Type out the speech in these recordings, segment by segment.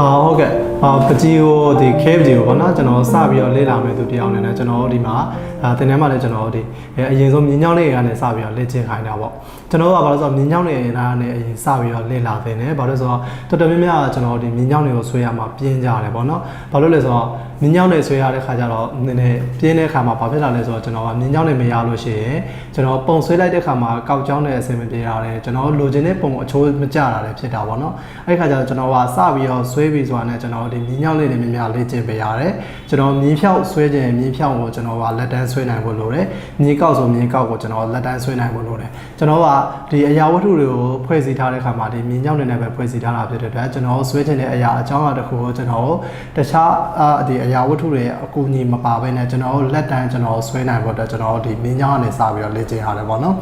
အာဟုတ်ကဲ့အာပကြီးကိုဒီ cave ကြီးကိုပေါ့နော်ကျွန်တော်စပြီးတော့လေ့လာမယ်သူတယောက်အနေနဲ့ကျွန်တော်တို့ဒီမှာအာတင်ထဲမှာလည်းကျွန်တော်တို့ဒီအဲအရင်ဆုံးမြင်းချောင်းလေးကနေစပြီးတော့လေ့ကျင့်ခိုင်းတာပေါ့ကျွန်တော်တို့ကဘာလို့ဆိုတော့မြင်းချောင်းလေးကနေအရင်စပြီးတော့လေ့လာသင်တယ်ဘာလို့လဲဆိုတော့တော်တော်များများကကျွန်တော်တို့ဒီမြင်းချောင်းတွေကိုဆွဲရမှာပြင်းကြတယ်ပေါ့နော်ဘာလို့လဲဆိုတော့ မြင်းချောင်းတွေဆွဲရတဲ့ခါကျတော့နည်းနည်းပြင်းတဲ့ခါမှာဘာဖြစ်လာလဲဆိုတော့ကျွန်တော်ကမြင်းချောင်းတွေမရလို့ရှိရင်ကျွန်တော်ပုံဆွဲလိုက်တဲ့ခါမှာကောက်ချောင်းတွေအဆင်မပြေတာလေကျွန်တော်လိုချင်တဲ့ပုံအချိုးမကျတာလည်းဖြစ်တာပေါ့နော်အဲ့ဒီခါကျတော့ကျွန်တော်ကစပြီးတော့ဆွဲပြီးဆိုတာနဲ့ကျွန်တော်ဒီမြင်းချောင်းလေးတွေများများလေ့ကျင့်ပေးရတယ်ကျွန်တော်မြင်းဖြောက်ဆွဲခြင်းမြင်းဖြောက်ကိုကျွန်တော်ကလက်တန်းဆွဲနိုင်ဖို့လိုတယ်မြင်းကောက်ဆိုမြင်းကောက်ကိုကျွန်တော်လက်တန်းဆွဲနိုင်ဖို့လိုတယ်ကျွန်တော်ကဒီအရာဝတ္ထုတွေကိုဖွဲ့စည်းထားတဲ့ခါမှာဒီမြင်းချောင်းတွေနဲ့ပဲဖွဲ့စည်းထားတာဖြစ်တဲ့အတွက်ကျွန်တော်ဆွဲခြင်းတဲ့အရာအကြောင်းအရာတစ်ခုကိုကျွန်တော်တခြားအဒီအရာဝတ္ထုတွေအကူအညီမပါဘဲနဲ့ကျွန်တော်လက်တန်းကျွန်တော်ဆွဲနိုင်ဖို့အတွက်ကျွန်တော်ဒီမြင်းချောင်းကနေစပြီးတော့လေ့ကျင့်ရတယ်ပေါ့နော်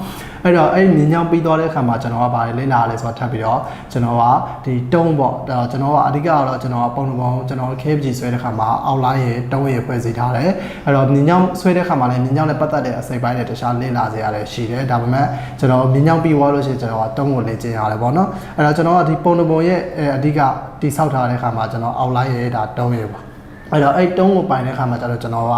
အဲ့တော့အဲ့မြင်းချောင်းပြီးသွားတဲ့ခါမှာကျွန်တော်ကပါတယ်လေ့လာရလဲဆိုတော့ထပ်ပြီးတော့ကျွန်တော်ကဒီတုံးပေါ့ဒါကျွန်တော်ကအဓိကကတော့ကျွန်တော်ကပုံပုံကျွန်တော် KFG ဆွဲတဲ့ခါမှာအောက်လိုင်းရေတုံးရေဖွဲ့စည်းထားတယ်အဲ့တော့မြင်းချောင်းဆွဲတဲ့ခါမှာလည်းမြင်းချောင်းနဲ့ပတ်သက်တဲ့အစိပ်ပိုင်းတွေတခြားလေ့လာစေရတယ်ရှိတယ်ဒါပေမဲ့ကျွန်တော်မြင်းချောင်းပြီးသွားလို့ရှိရင်ကျွန်တော်ကတုံးကိုလေ့ကျင့်ရတယ်ပေါ့နော်အဲ့တော့ကျွန်တော်ကဒီပုံပုံရဲ့အဓိကတိဆောက်ထားတဲ့ခါမှာကျွန်တော်အောက်လိုင်းရေဒါတုံးရေပါ အဲ့တော့အဲ့တုံးကိုပိုင်တဲ့ခါမှာကျတော့ကျွန်တော်က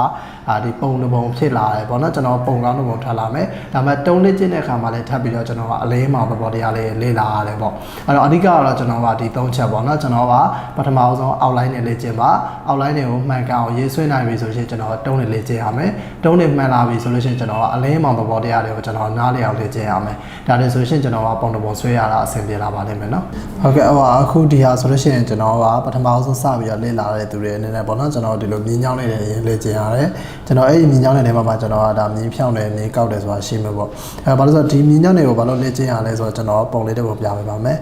အာဒီပုံတစ်ပုံဖြစ်လာတယ်ပေါ့နော်ကျွန်တော်ပုံကောင်းတစ်ပုံထွက်လာမယ်ဒါပေမဲ့တုံးလေးကျင့်တဲ့ခါမှာလည်းထပ်ပြီးတော့ကျွန်တော်ကအလေးမောင်သဘောတရားလေးလေ့လာရတယ်ပေါ့အဲ့တော့အဓိကကတော့ကျွန်တော်ကဒီ၃ချက်ပေါ့နော်ကျွန်တော်ကပထမဆုံး outline နဲ့လေ့ကျင့်ပါ outline တွေကိုမှန်ကန်အောင်ရေးဆွဲနိုင်ပြီဆိုရင်ကျွန်တော်တုံးနဲ့လေ့ကျင့်ရမယ်တုံးနဲ့မှန်လာပြီဆိုလို့ရှိရင်ကျွန်တော်ကအလေးမောင်သဘောတရားတွေကိုကျွန်တော်နားလည်အောင်လေ့ကျင့်ရမယ်ဒါလည်းဆိုရှင်ကျွန်တော်ကပုံတစ်ပုံဆွဲရတာအဆင်ပြေလာပါလိမ့်မယ်နော်ဟုတ်ကဲ့ဟိုအခုဒီဟာဆိုလို့ရှိရင်ကျွန်တော်ကပထမဆုံးစပြီးတော့လေ့လာတဲ့သူတွေအနေနဲ့ပေါ့နော်ကျွန်တော်ဒီလိုမြင်းချောင်းလေးတွေအရင်လေ့ကျင့်ရတယ်ကျွန်တော်အဲ့ဒီမြင်းချောင်းတွေထဲမှာမှကျွန်တော်ကဒါမြင်းဖြောင်းတယ်မြင်းကောက်တယ်ဆိုတာရှိမှာပေါ့အဲဘာလို့ဆိုတော့ဒီမြင်းချောင်းတွေကိုဘာလို့လေ့ကျင့်ရလဲဆိုတော့ကျွန်တော်ပုံလေးတစ်ပုံပြပေးပါမယ်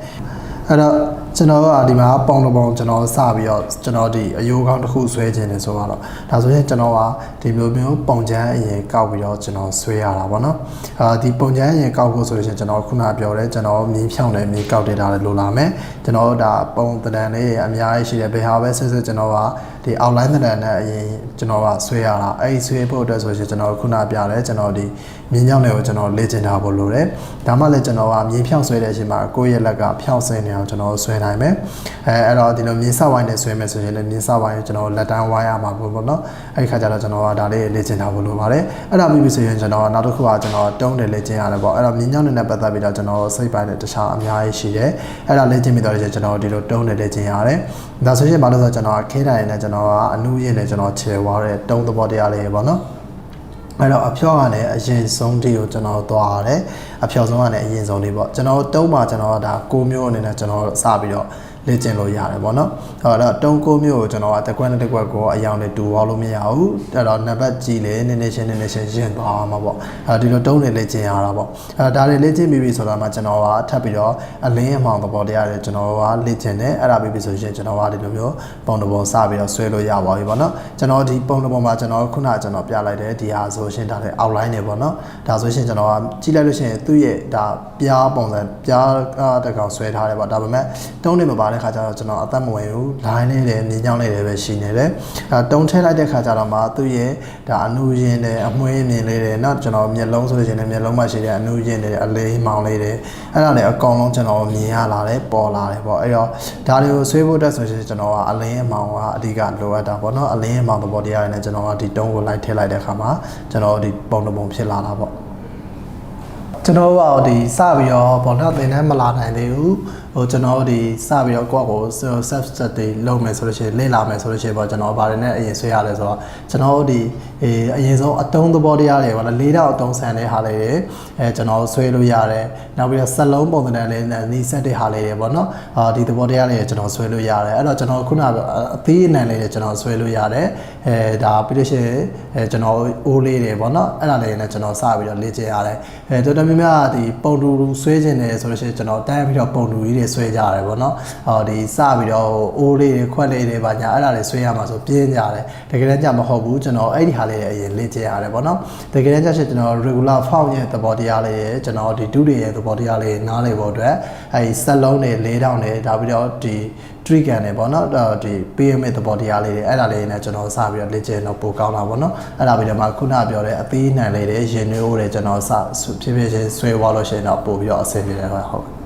အဲ့တော့ ကျွန်တော်ကဒီမှာပုံတစ်ပုံကျွန်တော်စပြီးတော့ကျွန်တော်ဒီအယိုးကောင်းတစ်ခုဆွဲခြင်းနေဆိုတော့ဒါဆိုရင်ကျွန်တော်ကဒီလိုမျိုးပုံချမ်းအရင်ကောက်ပြီးတော့ကျွန်တော်ဆွဲရတာပေါ့နော်အာဒီပုံချမ်းအရင်ကောက်ဖို့ဆိုလို့ရှိရင်ကျွန်တော်ခုနပြောတယ်ကျွန်တော်မြင်းဖြောင်းတယ်မြင်းကောက်တယ်ဒါလည်းလိုလာမယ်ကျွန်တော်ဒါပုံတံလေးအများကြီးရှိတယ်ဘယ်ဟာပဲဆက်ဆက်ကျွန်တော်ကဒီ outline တံနဲ့အရင်ကျွန်တော်ကဆွဲရတာအဲ့ဒီဆွဲဖို့အတွက်ဆိုရင်ကျွန်တော်ခုနပြတယ်ကျွန်တော်ဒီမြင်းညောင်းတွေကိုကျွန်တော်လေ့ကျင့်ထားဖို့လိုတယ်ဒါမှလည်းကျွန်တော်ကမြင်းဖြောင်းဆွဲတဲ့အချိန်မှာကိုယ့်ရဲ့လက်ကဖြောင်းစင်နေအောင်ကျွန်တော်ဆွဲနိုင်မယ်အဲအဲ့တော့ဒီလိုမြင်းစဝိုင်းနဲ့ဆွဲမယ်ဆိုရင်လည်းမြင်းစဝိုင်းကိုကျွန်တော်လက်တန်းဝိုင်းရမှာပေါ့ပေါ့နော်အဲ့ဒီခါကျတော့ကျွန်တော်ကဒါလေးလေ့ကျင့်ထားဖို့လိုပါတယ်အဲ့ဒါပြီးပြီဆိုရင်ကျွန်တော်နောက်တစ်ခုကကျွန်တော်တုံးတယ်လေ့ကျင့်ရတယ်ပေါ့အဲ့တော့မြင်းညောင်းနဲ့ပတ်သက်ပြီးတော့ကျွန်တော်စိတ်ပိုင်းနဲ့တခြားအများကြီးရှိတယ်အဲ့ဒါလေ့ကျင့်ပြီးတော့ကျွန်တော်ဒီလိုတုံးတယ်လေ့ကျင့်ရတယ်ဒါဆိုရင်ဘာလို့ဆိုတော့ကျွန်တော်ခဲတိုင်းနဲ့ကျွန်တော်ကအနုရင်နဲ့ကျွန်တော်ခြေဝါတဲ့တုံးသဘောတရားလေးပေါ့နော် အဲ့တော့အဖြောကလည်းအရင်ဆုံးတီကိုကျွန်တော်သွားရတယ်အဖြောဆုံးကလည်းအရင်ဆုံးလေးပေါ့ကျွန်တော်တုံးမှာကျွန်တော်ဒါကိုမျိုးအနေနဲ့ကျွန်တော်စပြီးတော့ လေ့ကျင့်လို့ရတယ်ပေါ့နော်အဲ့တော့တုံးကိုမျိုးကိုကျွန်တော်ကတကွက်နဲ့တကွက်ကိုအယောင်နဲ့တူသွားလို့မရဘူးအဲ့တော့နံပါတ်ကြည့်လေနည်းနည်းချင်းနည်းနည်းချင်းရင်သွားမှာပေါ့အဲ့ဒီလိုတုံးနေလေ့ကျင့်ရတာပေါ့အဲ့ဒါတွေလေ့ကျင့်ပြီးပြီဆိုတာမှကျွန်တော်ကထပ်ပြီးတော့အလင်းအမှောင်သဘောတရားတွေကျွန်တော်ကလေ့ကျင့်တယ်အဲ့ဒါပြီးပြီဆိုရင်ကျွန်တော်ကဒီလိုမျိုးပုံတစ်ပုံစပြီးတော့ဆွဲလို့ရပါပြီပေါ့နော်ကျွန်တော်ဒီပုံတစ်ပုံမှာကျွန်တော်ခုနကကျွန်တော်ပြလိုက်တယ်ဒီဟာဆိုရှင်ဒါလည်း outline တွေပေါ့နော်ဒါဆိုရှင်ကျွန်တော်ကကြည့်လိုက်လို့ရှိရင်သူ့ရဲ့ဒါပြားပုံစံပြားတကောင်ဆွဲထားတယ်ပေါ့ဒါပေမဲ့တုံးနေမပါတဲခါကျတော့ကျွန်တော်အသက်မဝင်ဘူး line လေးတယ်မြင်းကြောင်းလေးတယ်ပဲရှိနေတယ်အဲတုံးထဲလိုက်တဲ့ခါကျတော့မှသူ့ရဲ့ဒါအနူရင်းတယ်အမွှေးမြင်လေးတယ်เนาะကျွန်တော်မျက်လုံးဆိုလို့ရှိရင်လည်းမျက်လုံးမှာရှိတဲ့အနူရင်းတယ်အလေးမောင်လေးတယ်အဲ့ဒါလည်းအကောင်လုံးကျွန်တော်မြင်ရလာတယ်ပေါ်လာတယ်ပေါ့အဲ့တော့ဒါတွေကိုဆွေးဖို့အတွက်ဆိုရင်ကျွန်တော်ကအလင်းအမောင်ကအဓိကလိုအပ်တာပေါ့เนาะအလင်းအမောင်သဘောတရားတွေနဲ့ကျွန်တော်ကဒီတုံးကိုလိုက်ထည့်လိုက်တဲ့အခါမှာကျွန်တော်ဒီပုံတစ်ပုံဖြစ်လာတာပေါ့ကျွန်တော်ကဒီစပြီးတော့ဘောနော်သင်တန်းမလာနိုင်သေးဘူး ဟိုကျွန်တော်ဒီစပြီးတော့ကိုယ့်ကို self study လုပ်မယ်ဆိုလို့ရှိရင်လေ့လာမယ်ဆိုလို့ရှိရင်ပေါ့ကျွန်တော်ဗားတယ်နဲ့အရင်ဆွဲရလဲဆိုတော့ကျွန်တော်ဒီအေးအရင်ဆုံးအတုံးသဘောတရားတွေပေါ့နော်လေးတော့အတုံးဆန်တဲ့ဟာလေးတွေအဲကျွန်တော်ဆွဲလို့ရတယ်နောက်ပြီးတော့စက်လုံးပုံစံနဲ့လေးနီးစက်တဲ့ဟာလေးတွေပေါ့နော်အာဒီသဘောတရားလေးတွေကျွန်တော်ဆွဲလို့ရတယ်အဲ့တော့ကျွန်တော်ခုနအသေးအနံလေးတွေကျွန်တော်ဆွဲလို့ရတယ်အဲဒါပြီးလို့ရှိရင်အဲကျွန်တော်အိုးလေးတွေပေါ့နော်အဲ့ဒါလေးတွေနဲ့ကျွန်တော်စပြီးတော့လေ့ကျင့်ရတယ်အဲတော်တော်များများဒီပုံတူတူဆွဲခြင်းတယ်ဆိုလို့ရှိရင်ကျွန်တော်တန်းပြီးတော့ပုံတူကြီးတွေဆွဲကြရတယ်ပေါ့နော်ဟောဒီစပြီးတော့အိုးလေးတွေခွက်လေးတွေပါညာအဲ့ဒါတွေဆွဲရမှာဆိုပြင်းကြတယ်တကယ်တမ်းကြမဟုတ်ဘူးကျွန်တော်အဲ့ဒီဟာလေးတွေအရင်လေ့ကျင့်ရတယ်ပေါ့နော်တကယ်တမ်းကျရှင်ကျွန်တော် regular form ရဲ့သဘောတရားလေးရဲ့ကျွန်တော်ဒီဒုတွေရဲ့သဘောတရားလေးနားလည်ဖို့အတွက်အဲဒီစက်လုံးတွေ၄တောင်းတွေဒါပြီးတော့ဒီ trick ကန်တွေပေါ့နော်ဒီ pyramid သဘောတရားလေးတွေအဲ့ဒါလေးတွေနဲ့ကျွန်တော်စပြီးတော့လေ့ကျင့်တော့ပိုကောင်းတာပေါ့နော်အဲ့ဒါပြီးတော့မှခုနပြောတဲ့အသေးနံလေးတွေရင်နွေးဦးတွေကျွန်တော်စဖြည်းဖြည်းချင်းဆွဲသွားလို့ရှိရင်တော့ပို့ပြီးတော့အဆင်ပြေတယ်ဟုတ်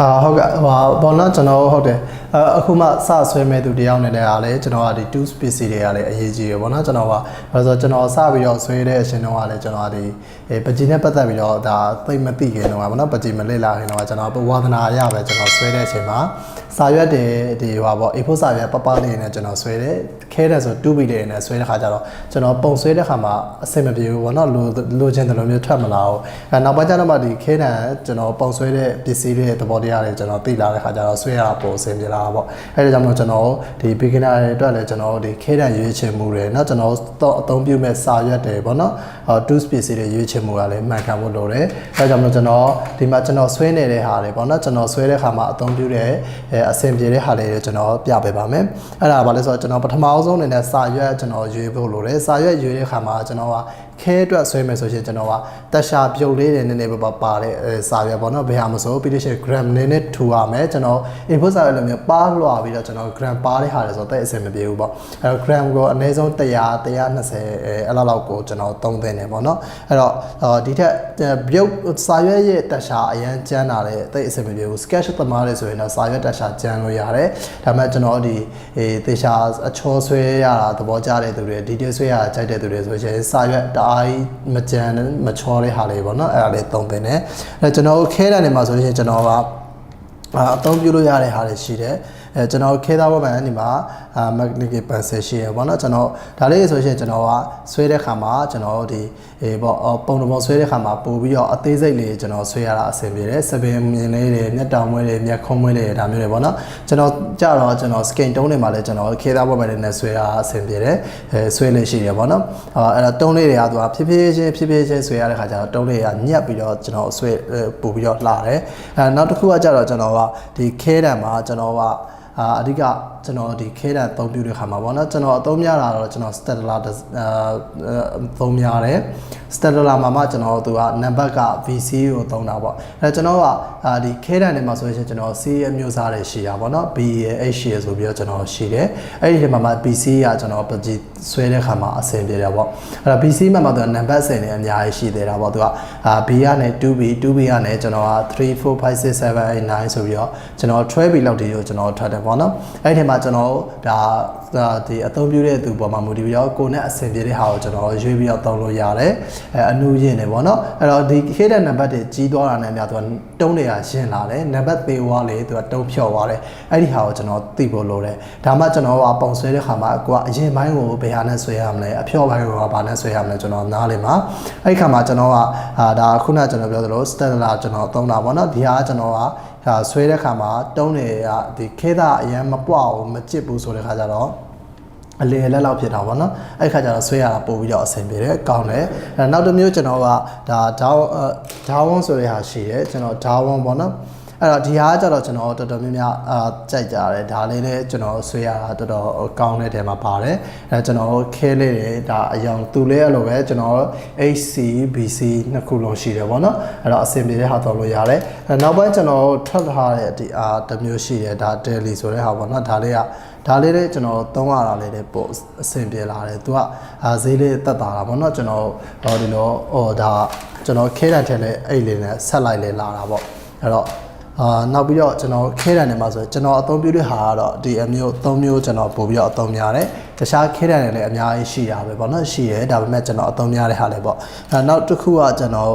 အာဟုတ်ကဲ့ဟိုဘောနော်ကျွန်တော်ဟုတ်တယ်အအခုမှစဆွဲမဲ့သူတယောက်နေတယ်အားလေကျွန်တော်ကဒီ2 space တွေကလည်းအရေးကြီးရပေါ့နော်ကျွန်တော်ကဘာလို့ဆိုကျွန်တော်စပြီးတော့ဆွဲတဲ့အရှင်တော့ကလည်းကျွန်တော်ကဒီပကြီးနဲ့ပတ်သက်ပြီးတော့ဒါသိမသိခင်တော့ပေါ့နော်ပကြီးမလစ်လာခင်တော့ကျွန်တော်ဝါသနာရပဲကျွန်တော်ဆွဲတဲ့အချိန်မှာစာရွက်တွေဒီဟိုပေါ့ A4 စာရွက်ပပလေးနဲ့ကျွန်တော်ဆွဲတယ်ခဲတယ်ဆို2 bit လေးနဲ့ဆွဲတဲ့ခါကျတော့ကျွန်တော်ပုံဆွဲတဲ့ခါမှာအဆင်မပြေဘူးပေါ့နော်လိုလိုချင်တယ်လို့မျိုးထွက်မလာဘူးအဲနောက်ပိုင်းကျတော့မှဒီခဲတယ်ကျွန်တော်ပုံဆွဲတဲ့ပစ္စည်းတွေသဘောတရားတွေကျွန်တော်သိလာတဲ့ခါကျတော့ဆွဲရတာပုံအဆင်ပြေလာတာပေါ့အဲဒါကြောင့်မို့ကျွန်တော်ဒီ beginner တွေအတွက်လည်းကျွန်တော်ဒီခဲတယ်ရွေးချယ်မှုတွေเนาะကျွန်တော်တော့အသုံးပြုမဲ့စာရွက်တွေပေါ့နော်ဟော2 space တွေရွေးချယ်မှုကလည်းမှန်ကန်ဖို့လိုတယ်အဲဒါကြောင့်မို့ကျွန်တော်ဒီမှာကျွန်တော်ဆွဲနေတဲ့ဟာတွေပေါ့နော်ကျွန်တော်ဆွဲတဲ့ခါမှာအသုံးပြုတဲ့အဲအဆင်ပြေတဲ့ဟာလေးတွေကျွန်တော်ပြပေးပါမယ်အဲ့ဒါဘာလဲဆိုတော့ကျွန်တော်ပထမအဆုံးအနေနဲ့စာရွက်ကျွန်တော်ရွေးဖို့လိုတယ်စာရွက်ရွေးတဲ့ခါမှာကျွန်တော်က ခဲအတွက်ဆွဲမယ်ဆိုရင်ကျွန်တော်ကတက်ရှာပြုတ်လေးတွေနည်းနည်းပါပါတဲ့စာရွက်ပေါ့နော်ဘယ်ဟာမဆိုပြီးလို့ရှိရင် gram နည်းနည်းထူရမယ်ကျွန်တော် input စာရွက်လိုမျိုးပါလွှာပြီးတော့ကျွန်တော် gram ပါတဲ့ဟာတွေဆိုတော့တိတ်အဆင်မပြေဘူးပေါ့အဲ့တော့ gram ကိုအနည်းဆုံး100 120အဲအဲ့လောက်လောက်ကိုကျွန်တော်သုံးသင့်တယ်ပေါ့နော်အဲ့တော့ဒီထက်ပြုတ်စာရွက်ရဲ့တက်ရှာအရန်ကျန်းတာလေတိတ်အဆင်မပြေဘူး sketch သမားတွေဆိုရင်တော့စာရွက်တက်ရှာကျန်းလို့ရတယ်ဒါပေမဲ့ကျွန်တော်ဒီအေးတေရှာအချောဆွဲရတာသဘောကျတဲ့သူတွေ detail ဆွဲရတာကြိုက်တဲ့သူတွေဆိုရင်စာရွက်တအားမကြမ်းမချောတဲ့ဟာလေးပေါ့နော်အဲ့ဒါလေးသုံးသင့်တယ်အဲကျွန်တော်ခဲတဲ့နေမှာဆိုရင်ကျွန်တော်ကအသုံးပြုလို့ရတဲ့ဟာတွေရှိတယ်အဲကျွန်တော်ခဲသားဘောပန်ဒီမှာ အာ magnetic pencil ရှိရပေါ့နော်ကျွန်တော်ဒါလေးဆိုရှင်ကျွန်တော်ကဆွဲတဲ့ခါမှာကျွန်တော်ဒီအေးပေါ့ပုံတော်ပုံဆွဲတဲ့ခါမှာပို့ပြီးတော့အသေးစိတ်လေးကျွန်တော်ဆွဲရတာအဆင်ပြေတယ်စပင်မြင်လေးတွေမျက်တောင်မွေးတွေမျက်ခုံးမွေးတွေဒါမျိုးတွေပေါ့နော်ကျွန်တော်ကြတော့ကျွန်တော် skin tone တွေမှာလည်းကျွန်တော်ခဲသားဘောပန်လေးနဲ့ဆွဲရတာအဆင်ပြေတယ်အဲဆွဲလေးရှိရပေါ့နော်အဲအဲ့တော့တုံးလေးတွေကသူကဖြည်းဖြည်းချင်းဖြည်းဖြည်းချင်းဆွဲရတဲ့ခါကျတော့တုံးလေးကညက်ပြီးတော့ကျွန်တော်ဆွဲပို့ပြီးတော့လှတယ်အဲနောက်တစ်ခုကကြတော့ကျွန်တော်ကဒီခဲတံမှာကျွန်တော်က အာအဓိကကျွန်တော်ဒီခဲတံအသုံးပြုတဲ့ခါမှာပေါ့နော်ကျွန်တော်အသုံးများတာတော့ကျွန်တော် Stella အာသုံးများတယ် Stella မှာမှကျွန်တော်သူကနံပါတ်က VC ကိုသုံးတာပေါ့အဲကျွန်တော်ကအာဒီခဲတံတွေမှာဆိုရင်ကျွန်တော် C အမျိုးအစားတွေရှိတာပေါ့နော် B ရ H ရဆိုပြီးတော့ကျွန်တော်ရှိတယ်အဲ့ဒီထဲမှာမှ BC ကကျွန်တော်ပကြီးဆွဲတဲ့ခါမှာအဆင်ပြေတယ်ပေါ့အဲ့တော့ BC မှာမှသူကနံပါတ်10နဲ့အများကြီးရှိသေးတာပေါ့သူကအာ B ကနေ 2B 2B ကနေကျွန်တော်က3 4 5 6 7 8 9ဆိုပြီးတော့ကျွန်တော် 12B လောက်ဒီကိုကျွန်တော်ထွက်တယ်ပေါ့နော်အဲ့ဒီထဲမှာကျွန်တော်ဒါဒီအသုံးပြုတဲ့သူပေါ်မှာမူတည်ပြီးတော့ကိုယ်နဲ့အဆင်ပြေတဲ့ဟာကိုကျွန်တော်ရွေးပြီးတော့သုံးလို့ရတယ်အဲအနူးရင်နေပေါ့နော်အဲ့တော့ဒီခေတ်တဲ့နံပါတ်တွေကြီးသွားတာနဲ့များသူကတုံးတွေကရှင်းလာတယ်နံပါတ်သေးသွားလေသူကတုံးဖြော့သွားတယ်အဲ့ဒီဟာကိုကျွန်တော်သိဖို့လိုတယ်ဒါမှကျွန်တော်ကပုံဆွဲတဲ့ခါမှာကိုကအရင်ပိုင်းကိုဘယ်ဟာနဲ့ဆွဲရမလဲအဖြော့ပိုင်းကိုကဘာနဲ့ဆွဲရမလဲကျွန်တော်နားလေမှာအဲ့ဒီခါမှာကျွန်တော်ကအာဒါခုနကကျွန်တော်ပြောသလို Stella ကျွန်တော်သုံးတာပေါ့နော်ဒီဟာကကျွန်တော်က ဒါဆွဲတဲ့ခါမှာတုံးတွေကဒီခဲသားအရင်မပွားဘူးမကြစ်ဘူးဆိုတဲ့ခါကျတော့အလေလက်လောက်ဖြစ်တာပေါ့နော်အဲ့ခါကျတော့ဆွဲရတာပို့ပြီးတော့အဆင်ပြေတယ်ကောင်းတယ်အဲနောက်တစ်မျိုးကျွန်တော်ကဒါဒေါဒေါဝွန်ဆိုတဲ့ဟာရှိတယ်ကျွန်တော်ဒေါဝွန်ပေါ့နော် အဲ့တော့ဒီဟာကကြတော့ကျွန်တော်တော်တော်များများအာကြိုက်ကြတယ်ဒါလေးလည်းကျွန်တော်ဆွေးရတာတော်တော်ကောင်းတဲ့တဲမှာပါတယ်အဲကျွန်တော်ခဲလေးတွေဒါအယောင်သူလေးအဲ့လိုပဲကျွန်တော် HC BC နှစ်ခုလုံးရှိတယ်ပေါ့နော်အဲ့တော့အဆင်ပြေတဲ့ဟာတော်လို့ရတယ်အဲနောက်ပိုင်းကျွန်တော်ထွက်ထားတဲ့ဒီအာတစ်မျိုးရှိတယ်ဒါ daily ဆိုတဲ့ဟာပေါ့နော်ဒါလေးကဒါလေးလည်းကျွန်တော်သုံးရတာလေးလည်းပို့အဆင်ပြေလာတယ်သူကအာဈေးလေးတက်တာတာပေါ့နော်ကျွန်တော်ဟောဒီလိုဟောဒါကျွန်တော်ခဲတန်ထဲလည်းအဲ့လေးနဲ့ဆက်လိုက်လေလာတာပေါ့အဲ့တော့ အာနောက်ပြီးတော့ကျွန်တော်ခဲတံနေမှာဆိုကျွန်တော်အသုံးပြုတဲ့ဟာကတော့ဒီအမျိုး၃မျိုးကျွန်တော်ပို့ပြီးတော့အသုံးများတယ် တခြားခဲတံတွေလည်းအများကြီးရှိတာပဲပေါ့နော်ရှိရဲဒါပေမဲ့ကျွန်တော်အသုံးများတဲ့ဟာလည်းပေါ့အဲနောက်တစ်ခုကကျွန်တော်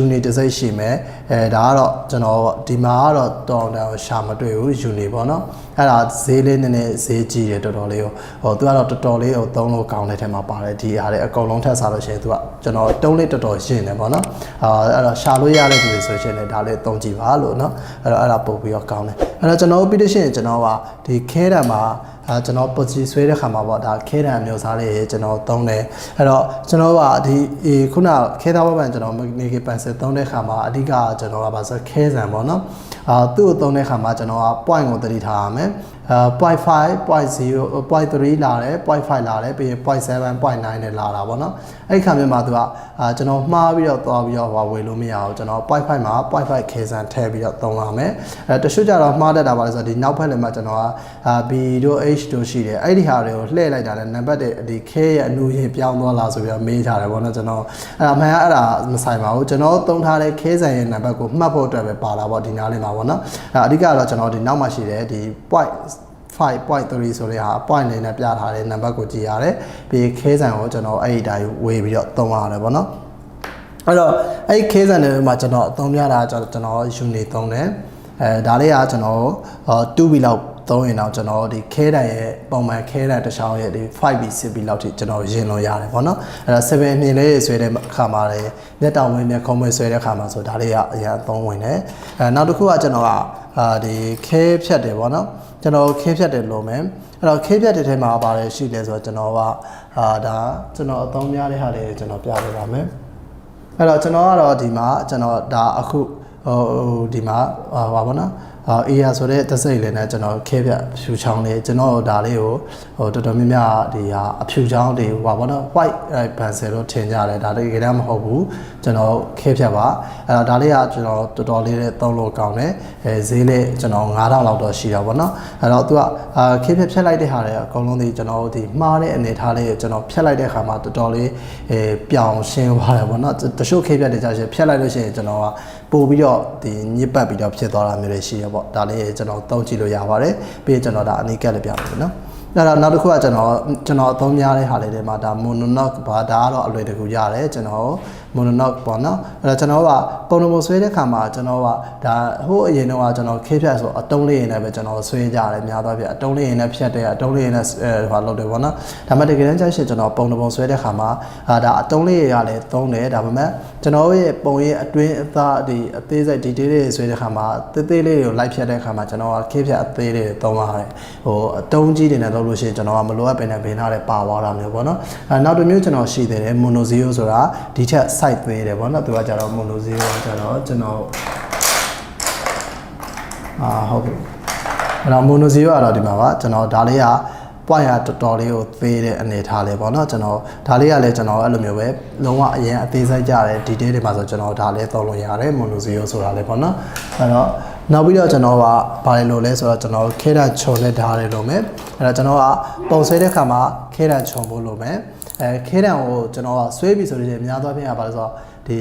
unit တစ်စိတ်ရှိမယ်အဲဒါကတော့ကျွန်တော်ဒီမှာကတော့တော်တော်ရှာမတွေ့ဘူး unit ပေါ့နော်အဲ့ဒါဈေးလေးနည်းနည်းဈေးကြီးတယ်တော်တော်လေးဟိုသူကတော့တော်တော်လေးဟိုသုံးလို့ကောင်းတဲ့ထဲမှာပါတယ်ဒီဟာလေးအကုန်လုံးထပ်စားလို့ရှိရင်သူကကျွန်တော်တုံးလေးတော်တော်ရှင်းတယ်ပေါ့နော်အာအဲ့တော့ရှာလို့ရတဲ့သူတွေဆိုရှင်လည်းဒါလေးသုံးကြည့်ပါလို့နော်အဲ့တော့အဲ့ဒါပို့ပြီးတော့ကောင်းတယ်အဲ့တော့ကျွန်တော်ပြီးလို့ရှိရင်ကျွန်တော်ကဒီခဲတံမှာ အဲကျွန်တော်ပချီဆွဲတဲ့ခါမှာပေါ့ဒါခဲတံမျိုးစားလေးကျွန်တော်သုံးတယ်အဲ့တော့ကျွန်တော်ကဒီခုနခဲသားဘက်ကျွန်တော်နေကေပန်ဆယ်သုံးတဲ့ခါမှာအဓိကကျွန်တော်ကပါဆိုခဲဆန်ပေါ့နော်အာသူ့ကိုသုံးတဲ့ခါမှာကျွန်တော်က point ကိုတတိထားရမယ်အဲ 0.5 0.0 0.3လာတယ်0.5လာတယ်ပြီးရင်0.7 0.9နဲ့လာတာပေါ့နော်အဲ့ခါမျိုးမှာသူကအာကျွန်တော်မှားပြီးတော့သွားပြီးတော့ဟိုဝေလို့မရအောင်ကျွန်တော်0.5မှာ0.5ခဲဆန်ထည့်ပြီးတော့သုံးရမယ်အဲတချို့ကြတော့မှားတတ်တာပါလဲဆိုတော့ဒီနောက်ဖက်လည်းမှာကျွန်တော်ကအာ B တို့ H တို့ရှိတယ်အဲ့ဒီဟာတွေကိုလှည့်လိုက်တာလည်းနံပါတ်ဒီခဲရဲ့အနူရင်ပြောင်းသွားလားဆိုပြီးတော့မေးထားတယ်ပေါ့နော်ကျွန်တော်အဲ့ဒါမှန်အဲ့ဒါမဆိုင်ပါဘူးကျွန်တော်သုံးထားတဲ့ခဲဆန်ရဲ့နံပါတ်ကိုမှတ်ဖို့အတွက်ပဲပါလာပေါ့ဒီနားလေးမှာပေါ့နော်အဲအဓိကကတော့ကျွန်တော်ဒီနောက်မှရှိတယ်ဒီ point 5.3ဆိုတဲ့ဟာ point လေးနဲ့ပြထားတဲ့နံပါတ်ကိုကြည့်ရတယ်ပြီးခဲဆန်ကိုကျွန်တော်အဲ့ဒီအတိုင်းဝေပြီးတော့သုံးရတယ်ပေါ့နော်အဲ့တော့အဲ့ဒီခဲဆန်တွေမှာကျွန်တော်အသုံးပြတာကျွန်တော်ကျွန်တော် unit သုံးတယ်အဲဒါလေးကကျွန်တော်2 b လောက်သုံးရင်တော့ကျွန်တော်ဒီခဲတန်ရဲ့ပုံမှန်ခဲတန်တစ်ချောင်းရဲ့ဒီ 5B 6B လောက်ထိကျွန်တော်ရင်လွန်ရတယ်ပေါ့နော်အဲ့တော့7မြင်လေးဆွဲတဲ့အခါမှာလည်းမျက်တောင်ဝင်းမျက်ခုံးမွေးဆွဲတဲ့အခါမှာဆိုဒါလေးကအရင်အသုံးဝင်တယ်အဲနောက်တစ်ခုကကျွန်တော်ကအာဒီခဲဖြတ်တယ်ပေါ့နော် ကျွန်တော်ခဲဖြတ်တယ်လို့မယ်အဲ့တော့ခဲဖြတ်တဲ့ထဲမှာပါတယ်ရှိလဲဆိုတော့ကျွန်တော်ကအာဒါကျွန်တော်အသုံးများတဲ့ဟာလေးကျွန်တော်ပြပေးပါမယ်အဲ့တော့ကျွန်တော်ကတော့ဒီမှာကျွန်တော်ဒါအခုဟိုဒီမှာဟာပါဘောနော် အာအေးရဆိုတဲ့တစိမ့်လေးနဲ့ကျွန်တော်ခဲပြဖြူချောင်းလေးကျွန်တော်ဒါလေးကိုဟိုတော်တော်များများဒီဟာအဖြူချောင်းတွေဟိုပါဘောနော် white pencil လို့ထင်ကြတယ်ဒါတကယ်တမ်းမဟုတ်ဘူးကျွန်တော်ခဲဖြတ်ပါအဲ့တော့ဒါလေးကကျွန်တော်တော်တော်လေးနဲ့သုံးလို့ကောင်းတယ်အဲဈေးလေးကျွန်တော်9000လောက်တော့ရှိတာပေါ့နော်အဲ့တော့သူကအာခဲဖြတ်ဖြတ်လိုက်တဲ့ဟာတွေအကုန်လုံးဒီကျွန်တော်ဒီမှားတဲ့အနေထားလေးကိုကျွန်တော်ဖြတ်လိုက်တဲ့ခါမှာတော်တော်လေးအဲပြောင်ရှင်းသွားတယ်ပေါ့နော်တချို့ခဲဖြတ်တွေကြာရှင်ဖြတ်လိုက်လို့ရှိရင်ကျွန်တော်ကပို့ပြီးတော့ဒီညစ်ပတ်ပြီးတော့ဖြစ်သွားတာမျိုးတွေရှိရပေါ့ဒါလေးကျွန်တော်သုံးကြည့်လို့ရပါတယ်ပြီးရင်ကျွန်တော်ဒါအနိကက်လေးပြပါမယ်နော် အဲ့တော့နောက်တစ်ခုကကျွန်တော်ကျွန်တော်အသုံးများတဲ့ဟာလေးတွေမှာဒါ mononoc ဘာဒါကတော့အလွယ်တကူရတယ်ကျွန်တော် mononoc ပေါ့နော်အဲ့တော့ကျွန်တော်ကပုံနပုံဆွဲတဲ့ခါမှာကျွန်တော်ကဒါဟိုးအရင်တော့ကကျွန်တော်ခေဖြတ်ဆိုအတုံးလေးရင်းနဲ့ပဲကျွန်တော်ဆွဲကြတယ်များသောအားဖြင့်အတုံးလေးရင်းနဲ့ဖြတ်တယ်အတုံးလေးရင်းနဲ့အဲဘာလုပ်တယ်ပေါ့နော်ဒါမှတကယ်တမ်းကျရှင်ကျွန်တော်ပုံနပုံဆွဲတဲ့ခါမှာအာဒါအတုံးလေးရလည်းသုံးတယ်ဒါပေမဲ့ကျွန်တော်ရဲ့ပုံရဲ့အတွင်းအသားဒီအသေးစိတ် detail တွေဆွဲတဲ့ခါမှာသေးသေးလေးတွေကိုလိုက်ဖြတ်တဲ့ခါမှာကျွန်တော်ကခေဖြတ်အသေးလေးတွေသုံးရတယ်ဟိုအတုံးကြီးတွေနဲ့လုပ်လို့ရှိရင်ကျွန်တော်ကမလိုအပ်ပင်နဲ့ဘင်းထားတဲ့ပါသွားတာမျိုးပေါ့နော်အဲနောက်တစ်မျိုးကျွန်တော်ရှိသေးတယ် mono zero ဆိုတာဒီချက် site သေးတယ်ပေါ့နော်သူကကြတော့ mono zero ကကြတော့ကျွန်တော်အာဟုတ်ပြီအဲ့တော့ mono zero ကတော့ဒီမှာပါကျွန်တော်ဒါလေးက point ရတော်တော်လေးကိုသေးတဲ့အနေထားလေးပေါ့နော်ကျွန်တော်ဒါလေးကလည်းကျွန်တော်အဲ့လိုမျိုးပဲလုံးဝအရင်အသေးစိတ်ကြတဲ့ detail တွေမှာဆိုကျွန်တော်ဒါလေးသုံးလို့ရတယ် mono zero ဆိုတာလေးပေါ့နော်အဲ့တော့နောက်ပြီးတော့ကျွန်တော်ကဘာလဲလို့လဲဆိုတော့ကျွန်တော်ခဲတာခြုံနဲ့ဓာတ်တယ်လို့မယ်အဲ့တော့ကျွန်တော်ကပုံဆွဲတဲ့ခါမှာခဲတာခြုံဖို့လို့မယ်အဲခဲတံကိုကျွန်တော်ကဆွဲပြီဆိုလို့ရှိရင်များသောအားဖြင့်ကဘာလဲဆိုတော့ ဒီ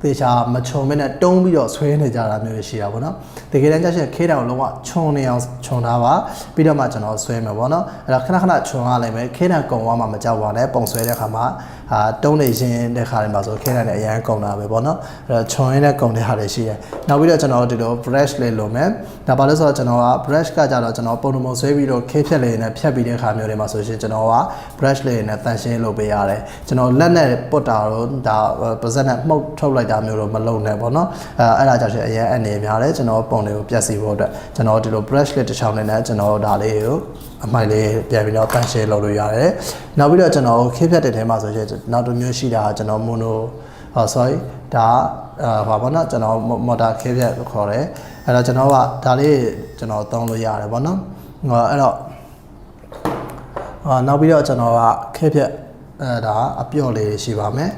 သေချာမခြုံမဲနဲ့တုံးပြီးတော့ဆွဲနေကြတာမျိုးရှိတာပေါ့နော်တကယ်တမ်းကျရှင်ခဲတံကိုလုံးဝခြုံနေအောင်ခြုံထားပါပြီးတော့မှကျွန်တော်ဆွဲမယ်ပေါ့နော်အဲ့တော့ခဏခဏခြုံရလိုက်မယ်ခဲတံကုံသွားမှမကြောက်ပါနဲ့ပုံဆွဲတဲ့ခါမှာ အာတုံးနေရင်တဲ့ခါတွေမှာဆိုခဲတံနဲ့အရန်ကုံတာပဲပေါ့နော်အဲ့တော့ခြုံရင်းနဲ့ကုံတဲ့ဟာတွေရှိတယ်နောက်ပြီးတော့ကျွန်တော်ဒီလို brush လေးလိုမယ်ဒါပါလို့ဆိုတော့ကျွန်တော်က brush ကကြတော့ကျွန်တော်ပုံတုံပုံဆွဲပြီးတော့ခဲဖြတ်လေးနဲ့ဖြတ်ပြီးတဲ့ခါမျိုးတွေမှာဆိုရှင်ကျွန်တော်က brush လေးနဲ့တန်ရှင်းလုပ်ပေးရတယ်ကျွန်တော်လက်နဲ့ပုတ်တာတော့ဒါပါဇက်နဲ့မှုတ်ထုတ်လိုက်တာမျိုးတော့မလုပ်နဲ့ပေါ့နော်အဲအဲ့ဒါကြောင့်ရှင်အရင်အနေများတယ်ကျွန်တော်ပုံတွေကိုပြတ်စီဖို့အတွက်ကျွန်တော်ဒီလို brush လေးတစ်ချောင်းနဲ့ကျွန်တော်ဒါလေးကို အမိုက်လေးပြန်ပြီးတော့တန်ရှင်းလုပ်လို့ရတယ်နောက်ပြီးတော့ကျွန်တော်ခေဖြတ်တဲ့ထဲမှာဆိုရှင်နောက်တစ်မျိုးရှိတာကကျွန်တော် mono ဟော sorry ဒါအာဘာပေါ့နော်ကျွန်တော်မော်တာခေဖြတ်ခေါ်တယ်အဲ့တော့ကျွန်တော်ကဒါလေးကျွန်တော်သုံးလို့ရတယ်ပေါ့နော်ဟောအဲ့တော့အာနောက်ပြီးတော့ကျွန်တော်ကခေဖြတ်အဲဒါအပြော့လေးရှိပါမယ်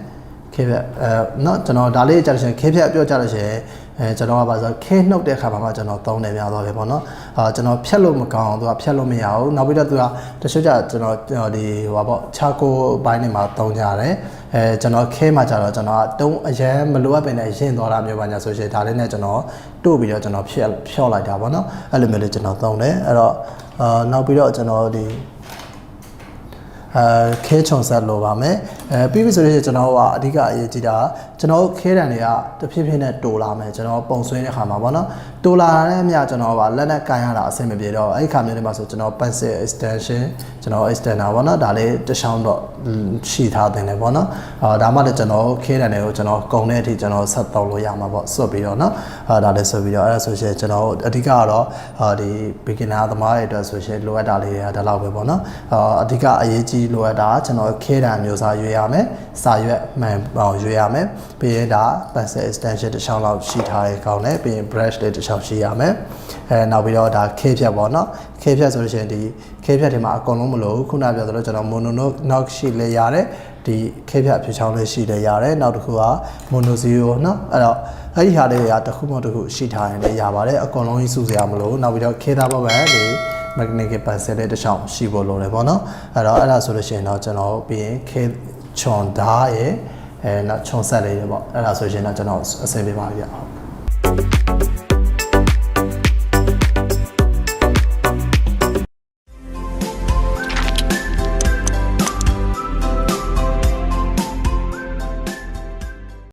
ခေဖြတ်အဲเนาะကျွန်တော်ဒါလေးကြာလို့ရှိရင်ခေဖြတ်အပြော့ကြာလို့ရှိရင် အဲကျွန်တော်ကပါဆိုခဲနှုတ်တဲ့ခါမှာမှကျွန်တော်သုံးတယ်များတော့ပဲပေါ့နော်အာကျွန်တော်ဖြတ်လို့မကောင်းအောင်သူကဖြတ်လို့မရဘူးနောက်ပြီးတော့သူကတချို့ကြကျွန်တော်ကျွန်တော်ဒီဟိုပါပေါ့ခြားကိုဘိုင်းနေမှာသုံးကြတယ်အဲကျွန်တော်ခဲမှာကြတော့ကျွန်တော်ကတုံးအရန်မလိုအပ်ပင်နဲ့ရင်သွားတာမျိုးပါညာဆိုရှင်ဒါလေးနဲ့ကျွန်တော်တို့ပြီးတော့ကျွန်တော်ဖြတ်ဖြော့လိုက်တာပေါ့နော်အဲ့လိုမျိုးလေးကျွန်တော်သုံးတယ်အဲ့တော့အာနောက်ပြီးတော့ကျွန်တော်ဒီအဲခဲချုံဆက်လိုပါမယ်အဲပြီးပြီဆိုရင်ကျွန်တော်ကအဓိကအရေးကြီးတာကျွန်တော်ခဲတံတွေကတဖြည်းဖြည်းနဲ့တိုလာမယ်ကျွန်တော်ပုံဆွဲတဲ့ခါမှာပေါ့နော်တိုလာတဲ့အမြကျွန်တော်ကလက်နဲ့ကန်ရတာအဆင်မပြေတော့အဲ့ဒီခါမျိုးတွေမှာဆိုကျွန်တော် pencil extension ကျွန်တော် extender ပေါ့နော်ဒါလေးတစ်ချောင်းတော့ရှိထားတင်တယ်ပေါ့နော်အာဒါမှလည်းကျွန်တော်ခဲတံတွေကိုကျွန်တော်ကုံတဲ့အထိကျွန်တော်ဆက်သုံးလို့ရမှာပေါ့ဆွတ်ပြီးတော့နော်အာဒါလည်းဆွတ်ပြီးတော့အဲ့ဒါဆိုရှင်ကျွန်တော်အဓိကကတော့အာဒီ beginner သမားတွေအတွက်ဆိုရှင်လိုအပ်တာလေးတွေကဒါလောက်ပဲပေါ့နော်အာအဓိကအရေးကြီးလိုအပ်တာကျွန်တော်ခဲတံမျိုးစားရွေးရမယ်စာရွက်မှန်အောင်ရွေးရမယ်ပြီးရင်ဒါ pencil extension တစ်ချောင်းလောက်ရှိထားတဲ့ကောင်းနဲ့ပြီးရင် brush လေးတစ်ချောင်းရှိရမယ်အဲနောက်ပြီးတော့ဒါခေဖြတ်ပေါ့နော်ခေဖြတ်ဆိုလို့ရှိရင်ဒီခေဖြတ်ထဲမှာအကုန်လုံးမလို့ခုနပြောသလိုကျွန်တော် mono knock ရှိလဲရတယ်ဒီခေဖြတ်ဖြေချောင်းလေးရှိလဲရတယ်နောက်တစ်ခုက mono zero နော်အဲ့တော့အဲ့ဒီဟာလေးတွေကတစ်ခုမှတစ်ခုရှိထားရင်လည်းရပါတယ်အကုန်လုံးကြီးစုစရာမလိုနောက်ပြီးတော့ခေသားဘောပဲလေ mechanical pencil လေးတစ်ချောင်းရှိဖို့လိုတယ်ပေါ့နော်အဲ့တော့အဲ့ဒါဆိုလို့ရှိရင်တော့ကျွန်တော်ပြီးရင်ခေချွန်ဓာတ်ရဲ့ အဲနောက်ခြုံဆက်လေးတွေပေါ့အဲ့ဒါဆိုရင်တော့ကျွန်တော်အဆင်ပြေပါပြီဗျ